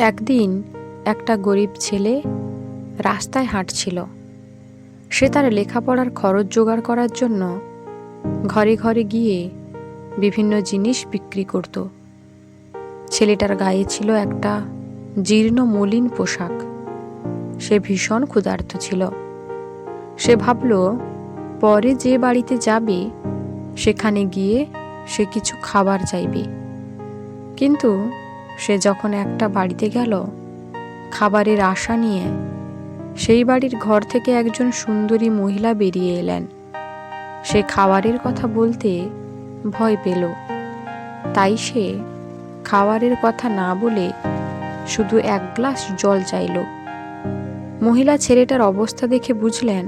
একদিন একটা গরিব ছেলে রাস্তায় হাঁটছিল। সে তার লেখাপড়ার খরচ জোগাড় করার জন্য ঘরে ঘরে গিয়ে বিভিন্ন জিনিস বিক্রি করত। ছেলেটার গায়ে ছিল একটা জীর্ণ মলিন পোশাক। সে ভীষণ ক্ষুধার্ত ছিল। সে ভাবল, পরে যে বাড়িতে যাবে, সেখানে গিয়ে সে কিছু খাবার চাইবে। কিন্তু সে যখন একটা বাড়িতে গেল, খাবারের আশা নিয়ে সেই বাড়ির ঘর থেকে একজন সুন্দরী মহিলা বেরিয়ে এলেন। সে খাবারের কথা বলতে ভয় পেল। তাই সে খাবারের কথা না বলে শুধু এক গ্লাস জল চাইল। মহিলা ছেলেটার অবস্থা দেখে বুঝলেন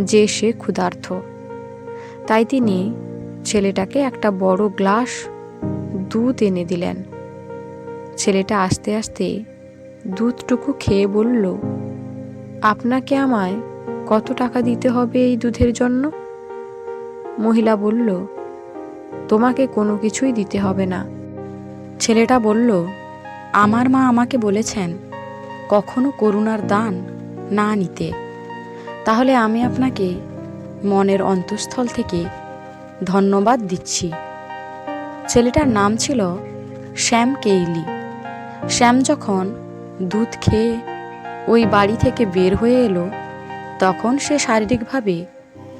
যে সে ক্ষুধার্ত। তাই তিনি ছেলেটাকে একটা বড় গ্লাস দুধ এনে দিলেন। ছেলেটা আস্তে আস্তে দুধটুকু খেয়ে বলল, আপনাকে আমায় কত টাকা দিতে হবে এই দুধের জন্য? মহিলা বলল, তোমাকে কোনো কিছুই দিতে হবে না। ছেলেটা বলল, আমার মা আমাকে বলেছেন, কখনো করুণার দান না নিতে। তাহলে আমি আপনাকে মনের অন্তঃস্থল থেকে ধন্যবাদ দিচ্ছি। ছেলেটার নাম ছিল শ্যাম কেইলি। শ্যাম যখন দুধ খেয়ে ওই বাড়ি থেকে বের হয়ে এলো, তখন সে শারীরিকভাবে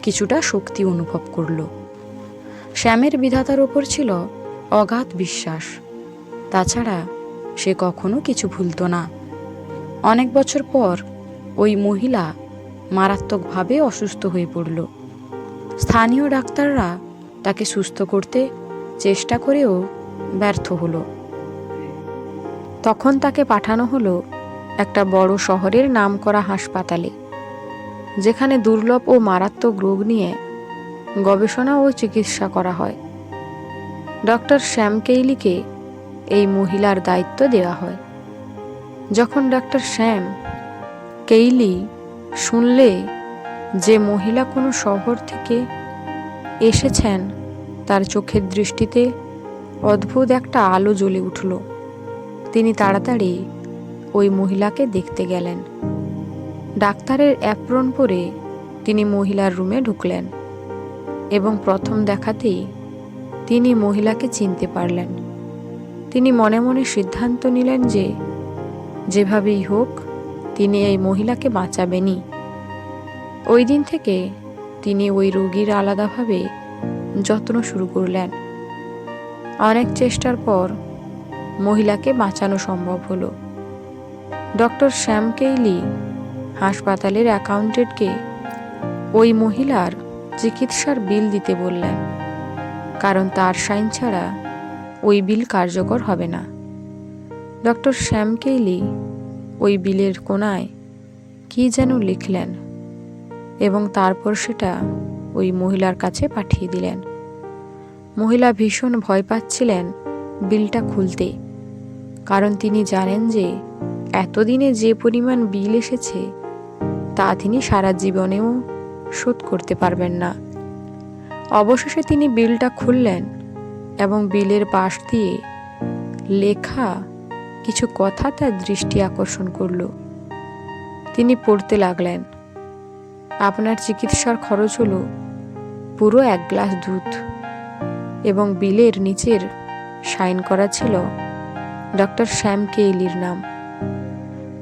কিছুটা শক্তি অনুভব করল। শ্যামের বিধাতার ওপর ছিল অগাধ বিশ্বাস। তাছাড়া সে কখনো কিছু ভুলত না। অনেক বছর পর ওই মহিলা মারাত্মকভাবে অসুস্থ হয়ে পড়ল। স্থানীয় ডাক্তাররা তাকে সুস্থ করতে চেষ্টা করেও ব্যর্থ হলো। তখন তাকে পাঠানো হলো একটা বড় শহরের নামকরা হাসপাতালে, যেখানে দুর্লভ ও মারাত্মক রোগ নিয়ে গবেষণা ও চিকিৎসা করা হয়। ডক্টর শ্যাম কেইলিকে এই মহিলার দায়িত্ব দেওয়া হয়। যখন ডক্টর শ্যাম কেইলি শুনলে যে মহিলা কোনো শহর থেকে এসেছেন, তার চোখের দৃষ্টিতে অদ্ভুত একটা আলো জ্বলে উঠল। তিনি তাড়াতাড়ি ওই মহিলাকে দেখতে গেলেন। ডাক্তারের অ্যাপ্রন পরে তিনি মহিলার রুমে ঢুকলেন এবং প্রথম দেখাতেই তিনি মহিলাকে চিনতে পারলেন। তিনি মনে মনে সিদ্ধান্ত নিলেন যে, যেভাবেই হোক, তিনি এই মহিলাকে বাঁচাবেনই। ওই দিন থেকে তিনি ওই রোগীর আলাদাভাবে যত্ন শুরু করলেন। অনেক চেষ্টার পর মহিলাকে বাঁচানো সম্ভব হলো। ডক্টর শ্যাম কেইলি হাসপাতালের অ্যাকাউন্টেন্টকে ওই মহিলার চিকিৎসার বিল দিতে বললেন, কারণ তার সাইন ছাড়া ওই বিল কার্যকর হবে না। ডক্টর শ্যাম কেইলি ওই বিলের কোনায় কি যেন লিখলেন এবং তারপর সেটা ওই মহিলার কাছে পাঠিয়ে দিলেন। মহিলা ভীষণ ভয় পাচ্ছিলেন বিলটা খুলতে। কারণ তিনি জানেন যে এতদিনে যে পরিমাণ বিল এসেছে, তা তিনি সারা জীবনেও শোধ করতে পারবেন না। অবশেষে তিনি বিলটা খুললেন এবং বিলের পাশ দিয়ে লেখা কিছু কথা তার দৃষ্টি আকর্ষণ করল। তিনি পড়তে লাগলেন। আপনার চিকিৎসার খরচ হলো পুরো এক গ্লাস দুধ এবং বিলের নিচের সাইন করা ছিল ডক্টর শ্যাম কেইলির নাম।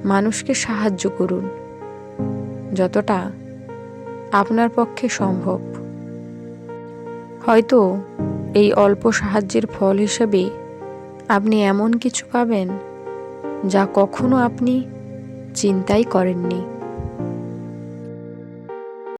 মানুষকে সাহায্য করুন। যতটা আপনার পক্ষে সম্ভব। হয়তো এই অল্প সাহায্যের ফল হিসেবে আপনি এমন কিছু পাবেন যা কখনো আপনি চিন্তাই করেননি।